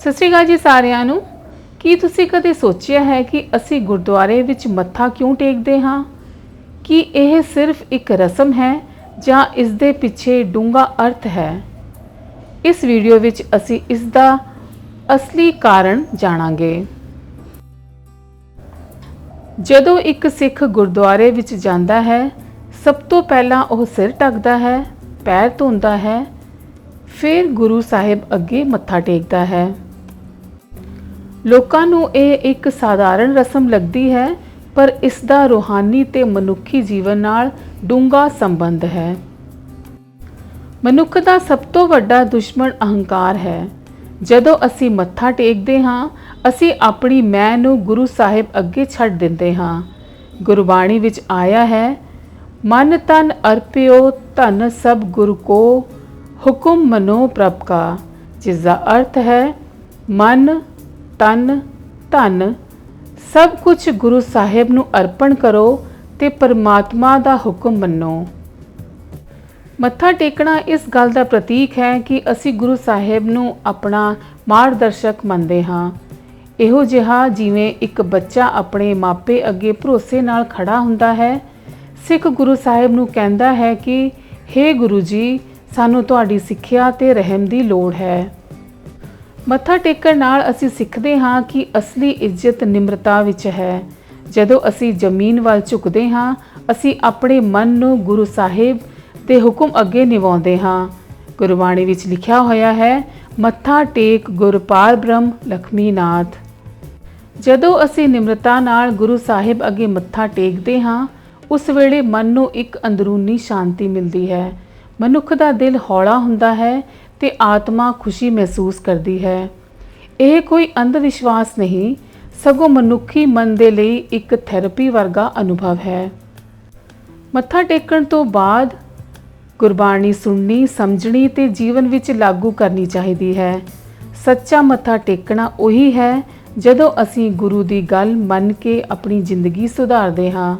ਸਤਿ ਸ਼੍ਰੀ ਅਕਾਲ ਜੀ ਸਾਰਿਆਂ ਨੂੰ। ਕੀ ਤੁਸੀਂ ਕਦੇ ਸੋਚਿਆ ਹੈ ਕਿ ਅਸੀਂ ਗੁਰਦੁਆਰੇ ਵਿੱਚ ਮੱਥਾ ਕਿਉਂ ਟੇਕਦੇ ਹਾਂ? ਕੀ ਇਹ ਸਿਰਫ ਇੱਕ ਰਸਮ ਹੈ ਜਾਂ ਇਸ ਦੇ ਪਿੱਛੇ ਡੂੰਘਾ ਅਰਥ ਹੈ? ਇਸ ਵੀਡੀਓ ਵਿੱਚ ਅਸੀਂ ਇਸ ਦਾ ਅਸਲੀ ਕਾਰਨ ਜਾਣਾਂਗੇ। ਜਦੋਂ ਇੱਕ ਸਿੱਖ ਗੁਰਦੁਆਰੇ ਵਿੱਚ ਜਾਂਦਾ ਹੈ, ਸਭ ਤੋਂ ਪਹਿਲਾਂ ਉਹ ਸਿਰ ਢੱਕਦਾ ਹੈ, ਪੈਰ ਧੋਂਦਾ ਹੈ, ਫਿਰ ਗੁਰੂ ਸਾਹਿਬ ਅੱਗੇ ਮੱਥਾ ਟੇਕਦਾ ਹੈ। ਲੋਕਾਂ ਨੂੰ ਇਹ ਇੱਕ ਸਾਧਾਰਨ ਰਸਮ ਲੱਗਦੀ ਹੈ, ਪਰ ਇਸ ਦਾ ਰੂਹਾਨੀ ਤੇ ਮਨੁੱਖੀ ਜੀਵਨ ਨਾਲ ਡੂੰਘਾ ਸੰਬੰਧ ਹੈ। ਮਨੁੱਖ ਦਾ ਸਭ ਤੋਂ ਵੱਡਾ ਦੁਸ਼ਮਣ ਅਹੰਕਾਰ ਹੈ। ਜਦੋਂ ਅਸੀਂ ਮੱਥਾ ਟੇਕਦੇ ਹਾਂ, ਅਸੀਂ ਆਪਣੀ ਮੈਂ ਨੂੰ ਗੁਰੂ ਸਾਹਿਬ ਅੱਗੇ ਛੱਡ ਦਿੰਦੇ ਹਾਂ। ਗੁਰਬਾਣੀ ਵਿੱਚ ਆਇਆ ਹੈ, ਮਨ ਤਨ ਅਰਪਿਓ, ਧਨ ਸਭ ਗੁਰ ਕੋ, ਹੁਕਮ ਮਨੋ ਪ੍ਰਭ ਕਾ। ਜਿਸ ਦਾ ਅਰਥ ਹੈ, ਮਨ ਤਨ, ਧਨ, ਸਭ ਕੁਝ ਗੁਰੂ ਸਾਹਿਬ ਨੂੰ ਅਰਪਣ ਕਰੋ ਤੇ ਪਰਮਾਤਮਾ ਦਾ ਹੁਕਮ ਮੰਨੋ। ਮੱਥਾ ਟੇਕਣਾ ਇਸ ਗੱਲ ਦਾ ਪ੍ਰਤੀਕ ਹੈ ਕਿ ਅਸੀਂ ਗੁਰੂ ਸਾਹਿਬ ਨੂੰ ਆਪਣਾ ਮਾਰਗਦਰਸ਼ਕ ਮੰਨਦੇ ਹਾਂ। ਇਹੋ ਜਿਹਾ ਜਿਵੇਂ ਇੱਕ ਬੱਚਾ ਆਪਣੇ ਮਾਪੇ ਅੱਗੇ ਭਰੋਸੇ ਨਾਲ ਖੜਾ ਹੁੰਦਾ ਹੈ, ਸਿੱਖ ਗੁਰੂ ਸਾਹਿਬ ਨੂੰ ਕਹਿੰਦਾ ਹੈ ਕਿ हे ਗੁਰੂ ਜੀ, ਸਾਨੂੰ ਤੁਹਾਡੀ ਸਿੱਖਿਆ ਤੇ ਰਹਿਮ ਦੀ ਲੋੜ ਹੈ। ਮੱਥਾ ਟੇਕਣ ਨਾਲ ਅਸੀਂ ਸਿੱਖਦੇ ਹਾਂ ਕਿ ਅਸਲੀ ਇੱਜ਼ਤ ਨਿਮਰਤਾ ਵਿੱਚ ਹੈ। ਜਦੋਂ ਅਸੀਂ ਜ਼ਮੀਨ ਵੱਲ ਝੁਕਦੇ ਹਾਂ, ਅਸੀਂ ਆਪਣੇ ਮਨ ਨੂੰ ਗੁਰੂ ਸਾਹਿਬ ਦੇ ਹੁਕਮ ਅੱਗੇ ਨਿਵਾਉਂਦੇ ਹਾਂ। ਗੁਰਬਾਣੀ ਵਿੱਚ ਲਿਖਿਆ ਹੋਇਆ ਹੈ, ਮੱਥਾ ਟੇਕ ਗੁਰਪਾਲ ਬ੍ਰਹਮ ਲਖਮੀਨਾਥ। ਜਦੋਂ ਅਸੀਂ ਨਿਮਰਤਾ ਨਾਲ ਗੁਰੂ ਸਾਹਿਬ ਅੱਗੇ ਮੱਥਾ ਟੇਕਦੇ ਹਾਂ, ਉਸ ਵੇਲੇ ਮਨ ਨੂੰ ਇੱਕ ਅੰਦਰੂਨੀ ਸ਼ਾਂਤੀ ਮਿਲਦੀ ਹੈ। ਮਨੁੱਖ ਦਾ ਦਿਲ ਹੌਲਾ ਹੁੰਦਾ ਹੈ ਤੇ ਆਤਮਾ ਖੁਸ਼ੀ ਮਹਿਸੂਸ ਕਰਦੀ ਹੈ। ਇਹ ਕੋਈ ਅੰਧ ਵਿਸ਼ਵਾਸ ਨਹੀਂ, ਸਗੋਂ ਮਨੁੱਖੀ ਮਨ ਦੇ ਲਈ ਇੱਕ ਥੈਰੇਪੀ ਵਰਗਾ ਅਨੁਭਵ ਹੈ। ਮੱਥਾ ਟੇਕਣ ਤੋਂ ਬਾਅਦ ਗੁਰਬਾਣੀ ਸੁਣਨੀ, ਸਮਝਣੀ ਤੇ ਜੀਵਨ ਵਿੱਚ ਲਾਗੂ ਕਰਨੀ ਚਾਹੀਦੀ ਹੈ। ਸੱਚਾ ਮੱਥਾ ਟੇਕਣਾ ਉਹੀ ਹੈ ਜਦੋਂ ਅਸੀਂ ਗੁਰੂ ਦੀ ਗੱਲ ਮੰਨ ਕੇ ਆਪਣੀ ਜ਼ਿੰਦਗੀ ਸੁਧਾਰਦੇ ਹਾਂ।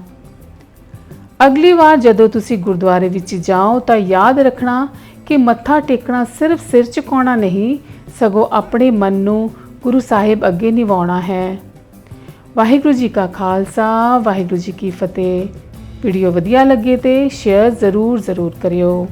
ਅਗਲੀ ਵਾਰ ਜਦੋਂ ਤੁਸੀਂ ਗੁਰਦੁਆਰੇ ਵਿੱਚ ਜਾਓ ਤਾਂ ਯਾਦ ਰੱਖਣਾ ਕਿ ਮੱਥਾ ਟੇਕਣਾ ਸਿਰਫ ਸਿਰ ਝੁਕਾਉਣਾ ਨਹੀਂ, ਸਗੋਂ ਆਪਣੇ ਮਨ ਨੂੰ ਗੁਰੂ ਸਾਹਿਬ ਅੱਗੇ ਨਿਵਾਉਣਾ ਹੈ। ਵਾਹਿਗੁਰੂ ਜੀ ਕਾ ਖਾਲਸਾ, ਵਾਹਿਗੁਰੂ ਜੀ ਕੀ ਫਤਿਹ। ਵੀਡੀਓ ਵਧੀਆ ਲੱਗੇ ਤੇ ਸ਼ੇਅਰ ਜ਼ਰੂਰ ਜ਼ਰੂਰ ਕਰਿਓ।